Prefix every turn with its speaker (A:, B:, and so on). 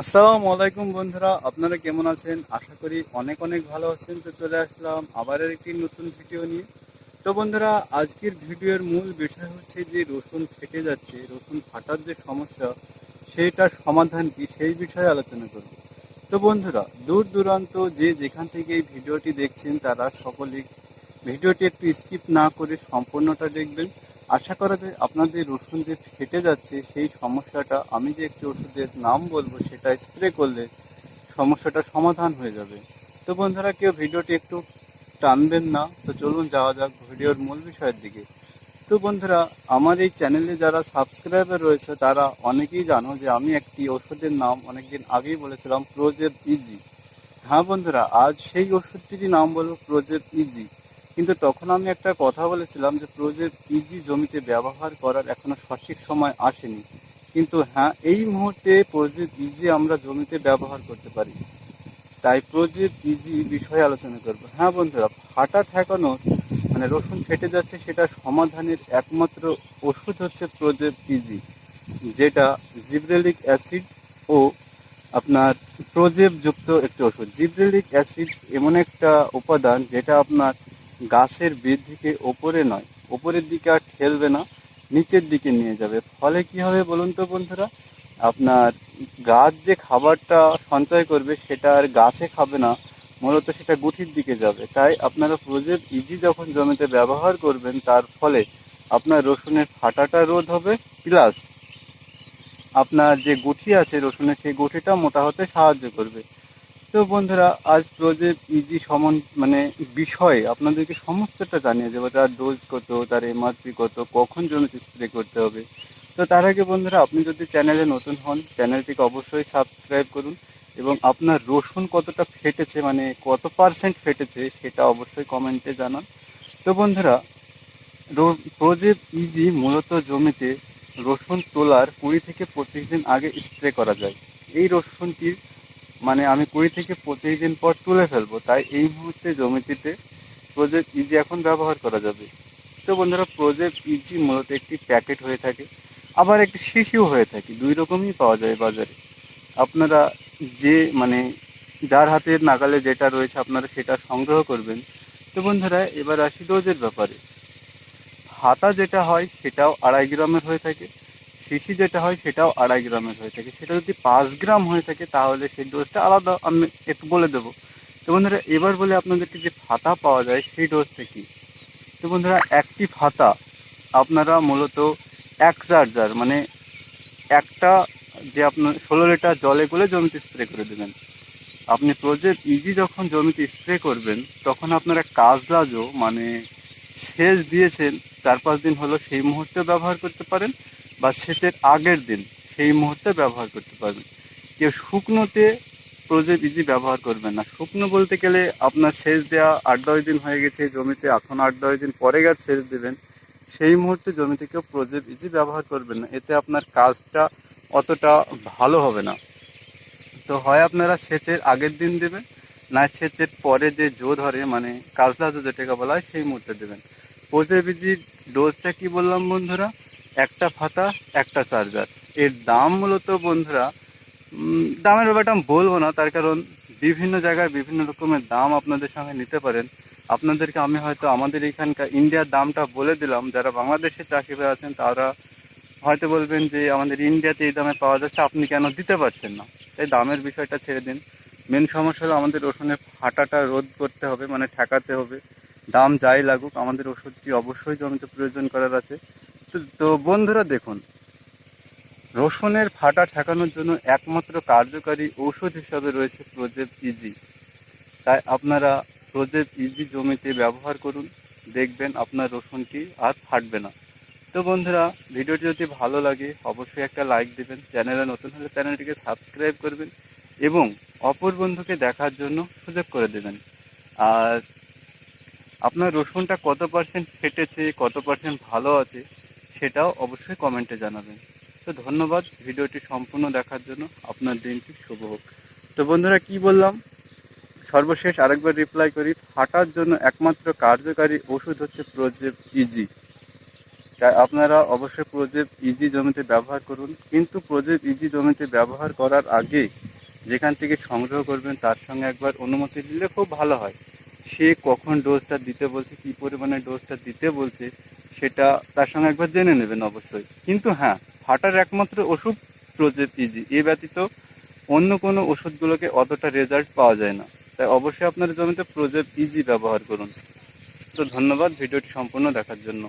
A: আসসালামু আলাইকুম বন্ধুরা, আপনারা কেমন আছেন? আশা করি অনেক অনেক ভালো আছেন। তো চলে আসলাম আবার একটি নতুন ভিডিও নিয়ে। তো বন্ধুরা, আজকের ভিডিওর মূল বিষয় হচ্ছে যে রসুন ফেটে যাচ্ছে, রসুন ফাটার যে সমস্যা, সেইটার সমাধান কি সেই বিষয়ে আলোচনা করব। তো বন্ধুরা, দূর দূরান্ত যে যেখান থেকে এই ভিডিওটি দেখছেন, তারা সকলেই ভিডিওটি একটু স্কিপ না করে সম্পূর্ণটা দেখবেন। আশা করা যায় আপনাদের রসুন যে ফেটে যাচ্ছে, সেই সমস্যাটা, আমি যে একটি ওষুধের নাম বলব, সেটা স্প্রে করলে সমস্যাটা সমাধান হয়ে যাবে। তো বন্ধুরা, কেউ ভিডিওটি একটু টানবেন না, তো চলুন যাওয়া যাক ভিডিওর মূল বিষয়ের দিকে। তো বন্ধুরা, আমার এই চ্যানেলে যারা সাবস্ক্রাইবার রয়েছে, তারা অনেকেই জানো যে আমি একটি ওষুধের নাম অনেকদিন আগেই বলেছিলাম প্রোজেব ইজি হ্যাঁ বন্ধুরা, আজ সেই ওষুধটিরই নাম বলব প্রোজেব ইজি কিন্তু তখন আমি একটা কথা বলেছিলাম যে প্রোজেব পিজি জমিতে ব্যবহার করার এখনও সঠিক সময় আসেনি। কিন্তু হ্যাঁ এই মুহূর্তে প্রোজেব পিজি আমরা জমিতে ব্যবহার করতে পারি। তাই প্রোজেব পিজি বিষয়ে আলোচনা করব। হ্যাঁ বন্ধুরা ফাটা ঠেকানো মানে রসুন ফেটে যাচ্ছে সেটা সমাধানের একমাত্র ওষুধ হচ্ছে প্রোজেব পিজি, যেটা জিব্রেলিক অ্যাসিড ও আপনার প্রোজেব যুক্ত একটি ওষুধ। জিব্রেলিক অ্যাসিড এমন একটা উপাদান যেটা আপনার গাছের বৃদ্ধিকে ওপরে নয়, ওপরের দিকে আর ঠেলবে না, নিচের দিকে নিয়ে যাবে। ফলে কি হবে বলুন তো বন্ধুরা? আপনার গাছ যে খাবারটা সঞ্চয় করবে সেটা আর গাছে খাবে না, মূলত সেটা গুঠির দিকে যাবে। তাই আপনারা প্রজেক্ট ইজি যখন জমিতে ব্যবহার করবেন, তার ফলে আপনার রসুনের ফাটাটা রোধ হবে, প্লাস আপনার যে গুঠি আছে রসুনের, সেই গুঠিটা মোটা হতে সাহায্য করবে। তো বন্ধুরা, আজ প্রজেক্ট ইজি সমন মানে বিষয়ে আপনাদেরকে সমস্তটা জানিয়ে দেবো। তার ডোজ কত, তার এমআরপি কত, কখন জমিতে স্প্রে করতে হবে। তো তার আগে বন্ধুরা, আপনি যদি চ্যানেলে নতুন হন চ্যানেলটিকে অবশ্যই সাবস্ক্রাইব করুন এবং আপনার রসুন কতটা ফেটেছে মানে কত পার্সেন্ট ফেটেছে, সেটা অবশ্যই কমেন্টে জানান। তো বন্ধুরা প্রজেক্ট ইজি মূলত জমিতে রসুন তোলার কুড়ি থেকে পঁচিশ দিন আগে স্প্রে করা যায়। এই রসুনটির মানে আমি কুড়ি থেকে পঁচিশ দিন পর তুলে ফেলব। তাই এই মুহূর্তে জমিটিতে প্রজেক্ট ইজি এখন ব্যবহার করা যাবে। তো বন্ধুরা প্রজেক্ট ইজি মূলত একটি প্যাকেট হয়ে থাকে, আবার একটি শিশিও হয়ে থাকে। দুই রকমই পাওয়া যায় বাজারে। আপনারা যে মানে যার হাতের নাগালে যেটা রয়েছে আপনারা সেটা সংগ্রহ করবেন। তো বন্ধুরা, এবার আসি ডোজের ব্যাপারে। হাতা যেটা হয় সেটাও আড়াই গ্রামের হয়ে থাকে। শিশি যেটা হয় সেটাও আড়াই গ্রামের হয়ে থাকে। সেটা যদি পাঁচ গ্রাম হয়ে থাকে তাহলে সেই ডোজটা আলাদা। আমি একটু বলে দেবো। তো বন্ধুরা, এবার বলে আপনাদেরকে যে ফাতা পাওয়া যায় সেই ডোজটা কি? তো বন্ধুরা, একটি ফাতা আপনারা মূলত এক চার্জার মানে একটা যে আপনার ষোলো লিটার জলে গুলে জমিতে স্প্রে করে দেবেন। আপনি প্রজেক্ট ইজি যখন জমিতে স্প্রে করবেন, তখন আপনারা কাজলাজও মানে সেচ দিয়েছেন, চার পাঁচ দিন হলো সেই মুহূর্তে ব্যবহার করতে পারেন। বা সেচের আগের দিন সেই মুহূর্তে ব্যবহার করতে পারবেন। কেউ শুকনোতে প্রজেক্ট ইজি ব্যবহার করবেন না। শুকনো বলতে গেলে আপনার সেচ দেওয়া আট দশ দিন হয়ে গেছে, জমিতে এখন আট দশ দিন পরে গাছ সেচ দেবেন। সেই মুহূর্তে জমিতে কেউ প্রজেক্ট ইজি ব্যবহার করবেন না। এতে আপনার কাজটা অতটা ভালো হবে না। তো হয় আপনারা সেচের আগের দিন দেবেন, না সেচের পরে যে জো ধরে মানে কাজলা জো যেটাকে বলা হয়, সেই মুহূর্তে দেবেন। প্রজেক্ট ইজির ডোজটা কি বললাম বন্ধুরা? একটা ফাতা, একটা চার্জার। এর দাম মূলত বন্ধুরা দামের ব্যাপারটা আমি বলব না, তার কারণ বিভিন্ন জায়গায় বিভিন্ন রকমের দাম আপনাদের সঙ্গে নিতে পারেন। আপনাদেরকে আমি হয়তো আমাদের এখানকার ইন্ডিয়ার দামটা বলে দিলাম। যারা বাংলাদেশের চাকরি হয়ে আছেন, তারা হয়তো বলবেন যে আমাদের ইন্ডিয়াতে এই দামে পাওয়া যাচ্ছে, আপনি কেন দিতে পারছেন না? তাই দামের বিষয়টা ছেড়ে দিন। মেন সমস্যা হলো আমাদের ওষুধের ফাটাটা রোধ করতে হবে মানে ঠেকাতে হবে। দাম যাই লাগুক, আমাদের ওষুধটি অবশ্যই জমিতে প্রয়োজন করার আছে। তো বন্ধুরা দেখুন, রসুনের ফাটা ঠেকানোর জন্য একমাত্র কার্যকারী ঔষধ হিসাবে রয়েছে প্রজেক্ট ইজি। তাই আপনারা প্রজেক্ট ইজি জমিতে ব্যবহার করুন, দেখবেন আপনার রসুনটি আর ফাটবে না। তো বন্ধুরা, ভিডিওটি যদি ভালো লাগে, অবশ্যই একটা লাইক দেবেন, চ্যানেলে নতুন হলে চ্যানেলটিকে সাবস্ক্রাইব করবেন এবং অপর বন্ধুকে দেখার জন্য সুযোগ করে দেবেন। আর আপনার রসুনটা কত পার্সেন্ট ফেটেছে, কত পার্সেন্ট ভালো আছে সেটাও অবশ্যই কমেন্টে জানাবেন। তো ধন্যবাদ, ভিডিওটি সম্পূর্ণ দেখার জন্য। আপনার দিনটি শুভ হোক। তো বন্ধুরা, কি বললাম? সর্বশেষ আরেকবার রিপ্লাই করি ফাটার জন্য একমাত্র কার্যকারী ওষুধ হচ্ছে প্রজেক্ট ইজি তাই আপনারা অবশ্যই প্রজেক্ট ইজি জমিতে ব্যবহার করুন। কিন্তু প্রজেক্ট ইজি জমিতে ব্যবহার করার আগে যেখান থেকে সংগ্রহ করবেন, তার সঙ্গে একবার অনুমতি দিলে খুব ভালো হয়। সে কখন ডোজটা দিতে বলছে, কী পরিমাণে ডোজটা দিতে বলছে সেটা তার সঙ্গে একবার জেনে নেবেন অবশ্যই। কিন্তু হ্যাঁ ফাটার একমাত্র ওষুধ প্রোজেপ ইজি এ ব্যতীত অন্য কোনো ওষুধগুলোকে অতটা রেজাল্ট পাওয়া যায় না। তাই অবশ্যই আপনার জমিতে প্রোজেপ ইজি ব্যবহার করুন। তো ধন্যবাদ, ভিডিওটি সম্পূর্ণ দেখার জন্য।